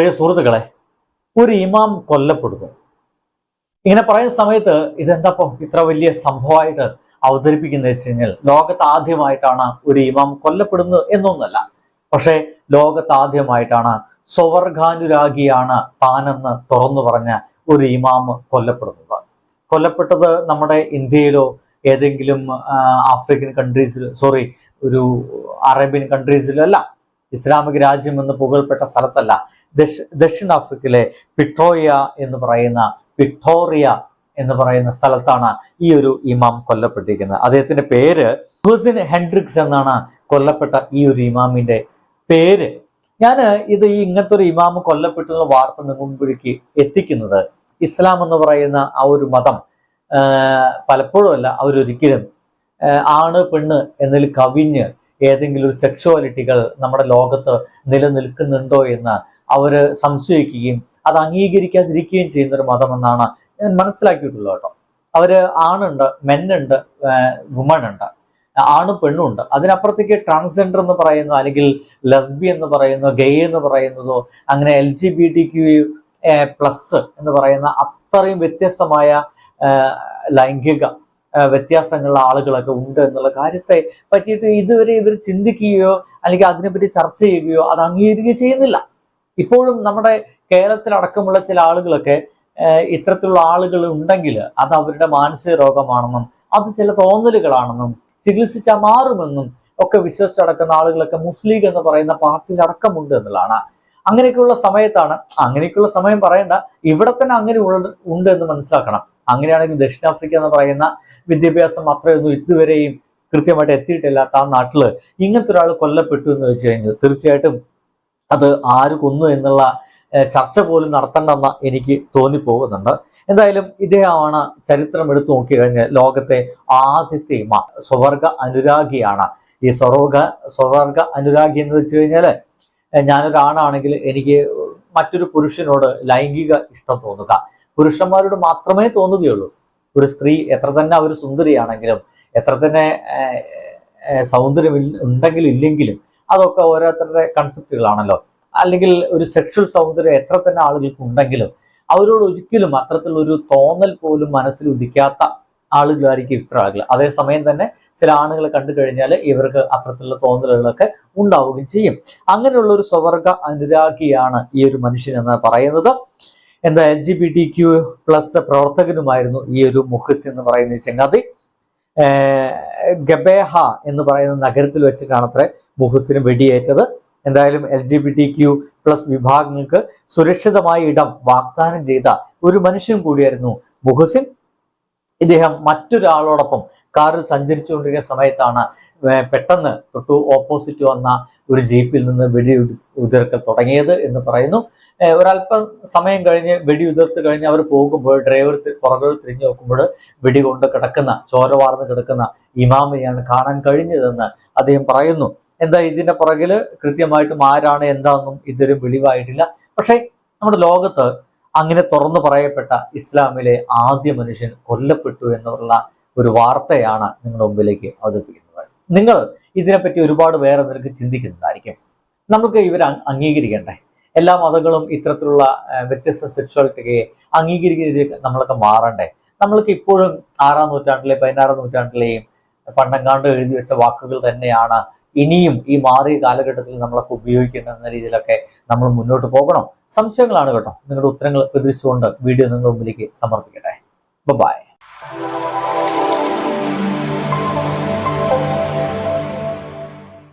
പ്രിയ സുഹൃത്തുക്കളെ ഒരു ഇമാം കൊല്ലപ്പെടുന്നു. ഇങ്ങനെ പറയുന്ന സമയത്ത് ഇതെന്താപ്പം ഇത്ര വലിയ സംഭവമായിട്ട് അവതരിപ്പിക്കുന്നത് വെച്ച് കഴിഞ്ഞാൽ ലോകത്ത് ആദ്യമായിട്ടാണ് ഒരു ഇമാം കൊല്ലപ്പെടുന്നത് എന്നൊന്നല്ല. പക്ഷേ ലോകത്ത് ആദ്യമായിട്ടാണ് സ്വവർഗാനുരാഗിയാണ് താനെന്ന് തുറന്നു പറഞ്ഞ ഒരു ഇമാം കൊല്ലപ്പെടുന്നത്. കൊല്ലപ്പെട്ടത് നമ്മുടെ ഇന്ത്യയിലോ ഏതെങ്കിലും ആഫ്രിക്കൻ കൺട്രീസിൽ സോറി ഒരു അറേബ്യൻ കൺട്രീസിലോ അല്ല. ഇസ്ലാമിക രാജ്യം എന്ന് പുകൾപ്പെട്ട സ്ഥലത്തല്ല. ദക്ഷിണാഫ്രിക്കയിലെ പിട്രോയ എന്ന് പറയുന്ന വിക്ടോറിയ എന്ന് പറയുന്ന സ്ഥലത്താണ് ഈ ഒരു ഇമാം കൊല്ലപ്പെട്ടിരിക്കുന്നത്. അദ്ദേഹത്തിന്റെ പേര് ഹുസിൻ ഹെൻഡ്രിക്സ് എന്നാണ് കൊല്ലപ്പെട്ട ഈ ഒരു ഇമാമിന്റെ പേര്. ഞാൻ ഇത് ഈ ഇങ്ങനത്തെ ഒരു ഇമാം കൊല്ലപ്പെട്ടു എന്ന വാർത്ത നിങ്ങൾ മുമ്പിലേക്ക് എത്തിക്കുന്നത് ഇസ്ലാം എന്ന് പറയുന്ന ആ ഒരു മതം പലപ്പോഴും അല്ല അവരൊരിക്കലും ആണ് പെണ്ണ് എന്നതിൽ കവിഞ്ഞ് ഏതെങ്കിലും ഒരു സെക്ഷുവാലിറ്റികൾ നമ്മുടെ ലോകത്ത് നിലനിൽക്കുന്നുണ്ടോ എന്ന് അവർ സംശയിക്കുകയും അത് അംഗീകരിക്കാതിരിക്കുകയും ചെയ്യുന്ന ഒരു മതമെന്നാണ് ഞാൻ മനസ്സിലാക്കിയിട്ടുള്ളത് കേട്ടോ. അവർ ആണുണ്ട് മെന്നുണ്ട് വുമൺ ഉണ്ട് ആണും പെണ്ണും ഉണ്ട് അതിനപ്പുറത്തേക്ക് ട്രാൻസ്ജെൻഡർ എന്ന് പറയുന്നു അല്ലെങ്കിൽ ലസ്ബി എന്ന് പറയുന്നു ഗേ എന്ന് പറയുന്നതോ അങ്ങനെ L G B T Q plus എന്ന് പറയുന്ന അത്രയും വ്യത്യസ്തമായ ലൈംഗിക വ്യത്യാസങ്ങളുള്ള ആളുകളൊക്കെ ഉണ്ട് എന്നുള്ള കാര്യത്തെ പറ്റിയിട്ട് ഇതുവരെ ഇവർ ചിന്തിക്കുകയോ അല്ലെങ്കിൽ അതിനെപ്പറ്റി ചർച്ച ചെയ്യുകയോ അത് അംഗീകരിക്കുകയോ ചെയ്യുന്നില്ല. ഇപ്പോഴും നമ്മുടെ കേരളത്തിലടക്കമുള്ള ചില ആളുകളൊക്കെ ഇത്തരത്തിലുള്ള ആളുകൾ ഉണ്ടെങ്കിൽ അത് അവരുടെ മാനസിക രോഗമാണെന്നും അത് ചില തോന്നലുകളാണെന്നും ചികിത്സിച്ചാൽ മാറുമെന്നും ഒക്കെ വിശ്വസിച്ചടക്കുന്ന ആളുകളൊക്കെ മുസ്ലിം എന്ന് പറയുന്ന പാർട്ടിയിൽ അടക്കമുണ്ട് എന്നുള്ളതാണ്. അങ്ങനെയൊക്കെയുള്ള സമയത്താണ് അങ്ങനെയൊക്കെയുള്ള സമയം പറയണ്ട ഇവിടെ തന്നെ അങ്ങനെ ഉണ്ട് എന്ന് മനസ്സിലാക്കണം. അങ്ങനെയാണെങ്കിൽ ദക്ഷിണാഫ്രിക്ക എന്ന് പറയുന്ന വിദ്യാഭ്യാസം അത്രയൊന്നും ഇതുവരെയും കൃത്യമായിട്ട് എത്തിയിട്ടില്ലാത്ത ആ നാട്ടിൽ ഇങ്ങനത്തെ ഒരാൾ കൊല്ലപ്പെട്ടു എന്ന് വെച്ച് കഴിഞ്ഞാൽ തീർച്ചയായിട്ടും അത് ആര് കൊന്നു എന്നുള്ള ചർച്ച പോലും നടത്തണ്ടെന്ന് എനിക്ക് തോന്നിപ്പോകുന്നുണ്ട്. എന്തായാലും ഇദ്ദേഹമാണ് ചരിത്രം എടുത്തു നോക്കി കഴിഞ്ഞാൽ ലോകത്തെ ആദ്യത്തെ ഇമാം സ്വവർഗ അനുരാഗിയാണ്. ഈ സ്വവർഗ സ്വവർഗ അനുരാഗി എന്ന് വെച്ച് കഴിഞ്ഞാൽ ഏഹ്, ഞാനൊരാണാണെങ്കിൽ എനിക്ക് മറ്റൊരു പുരുഷനോട് ലൈംഗിക ഇഷ്ടം തോന്നുക. പുരുഷന്മാരോട് മാത്രമേ തോന്നുകയുള്ളൂ. ഒരു സ്ത്രീ എത്ര തന്നെ അവർ സുന്ദരിയാണെങ്കിലും എത്ര തന്നെ സൗന്ദര്യം ഉണ്ടെങ്കിലും ഇല്ലെങ്കിലും അതൊക്കെ ഓരോരുത്തരുടെ കൺസെപ്റ്റുകളാണല്ലോ അല്ലെങ്കിൽ ഒരു സെക്ഷൽ സൗന്ദര്യം എത്ര തന്നെ ആളുകൾക്ക് ഉണ്ടെങ്കിലും അവരോട് ഒരിക്കലും അത്തരത്തിലുള്ള ഒരു തോന്നൽ പോലും മനസ്സിൽ ഉദിക്കാത്ത ആളുകളായിരിക്കും ഇത്ര ആളുകൾ. അതേസമയം തന്നെ ചില ആണുങ്ങളെ കണ്ടു കഴിഞ്ഞാൽ ഇവർക്ക് അത്തരത്തിലുള്ള തോന്നലുകളൊക്കെ ഉണ്ടാവുകയും ചെയ്യും. അങ്ങനെയുള്ള ഒരു സ്വവർഗ അനുരാഗിയാണ് ഈ ഒരു മനുഷ്യൻ എന്ന് പറയുന്നത്. എന്താ L G B T Q plus പ്രവർത്തകനുമായിരുന്നു ഈ ഒരു മുഹസ് എന്ന് പറയുന്ന ചങ്ങാതി. ഗബേഹ എന്ന് പറയുന്ന നഗരത്തിൽ വെച്ചിട്ടാണ് അത്ര മുഹസിന് വെടിയേറ്റത്. എന്തായാലും L G B T Q plus വിഭാഗങ്ങൾക്ക് സുരക്ഷിതമായ ഇടം വാഗ്ദാനം ചെയ്ത ഒരു മനുഷ്യൻ കൂടിയായിരുന്നു മുഹസിൻ. ഇദ്ദേഹം മറ്റൊരാളോടൊപ്പം കാറിൽ സഞ്ചരിച്ചുകൊണ്ടിരിക്കുന്ന സമയത്താണ് പെട്ടെന്ന് തൊട്ടു ഓപ്പോസിറ്റ് വന്ന ഒരു ജീപ്പിൽ നിന്ന് വെടി ഉതി- ഉതിർക്കൽ തുടങ്ങിയത് എന്ന് പറയുന്നു. ഒരല്പം സമയം കഴിഞ്ഞ് വെടി ഉതിർത്ത് കഴിഞ്ഞ് അവർ പോകുമ്പോൾ ഡ്രൈവർ പുറകിൽ തിരിഞ്ഞു നോക്കുമ്പോൾ വെടി കൊണ്ട് കിടക്കുന്ന ചോര വാർന്ന് കിടക്കുന്ന ഇമാമിനെയാണ് കാണാൻ കഴിഞ്ഞതെന്ന് അദ്ദേഹം പറയുന്നു. എന്താ ഇതിന്റെ പുറകിൽ കൃത്യമായിട്ടും ആരാണ്? എന്താണെന്നും ഇതൊരു വെളിവായിട്ടില്ല. പക്ഷേ നമ്മുടെ ലോകത്ത് അങ്ങനെ തുറന്നു പറയപ്പെട്ട ഇസ്ലാമിലെ ആദ്യ മനുഷ്യൻ കൊല്ലപ്പെട്ടു എന്നുള്ള ഒരു വാർത്തയാണ് നിങ്ങളുടെ മുമ്പിലേക്ക് അവതരിപ്പിക്കുന്നത്. നിങ്ങൾ ഇതിനെപ്പറ്റി ഒരുപാട് വേറെ നിനക്ക് ചിന്തിക്കുന്നതായിരിക്കും. നമുക്ക് ഇവർ അംഗീകരിക്കണ്ടേ? എല്ലാ മതങ്ങളും ഇത്തരത്തിലുള്ള വ്യത്യസ്ത സെക്ഷുവാലിറ്റിയെ രീതി നമ്മളൊക്കെ മാറണ്ടേ? നമ്മൾക്ക് ഇപ്പോഴും ആറാം നൂറ്റാണ്ടിലെ പതിനാറാം നൂറ്റാണ്ടിലെയും പണ്ടങ്കാണ്ട് എഴുതി വെച്ച വാക്കുകൾ തന്നെയാണ് ഇനിയും ഈ മാറിയ കാലഘട്ടത്തിൽ നമ്മളൊക്കെ ഉപയോഗിക്കേണ്ട എന്ന രീതിയിലൊക്കെ നമ്മൾ മുന്നോട്ട് പോകണം. സംശയങ്ങളാണ് കേട്ടോ. നിങ്ങളുടെ ഉത്തരങ്ങൾ പ്രതീക്ഷിച്ചുകൊണ്ട് വീഡിയോ നിങ്ങളുടെ മുമ്പിലേക്ക് സമർപ്പിക്കട്ടെ. ബൈ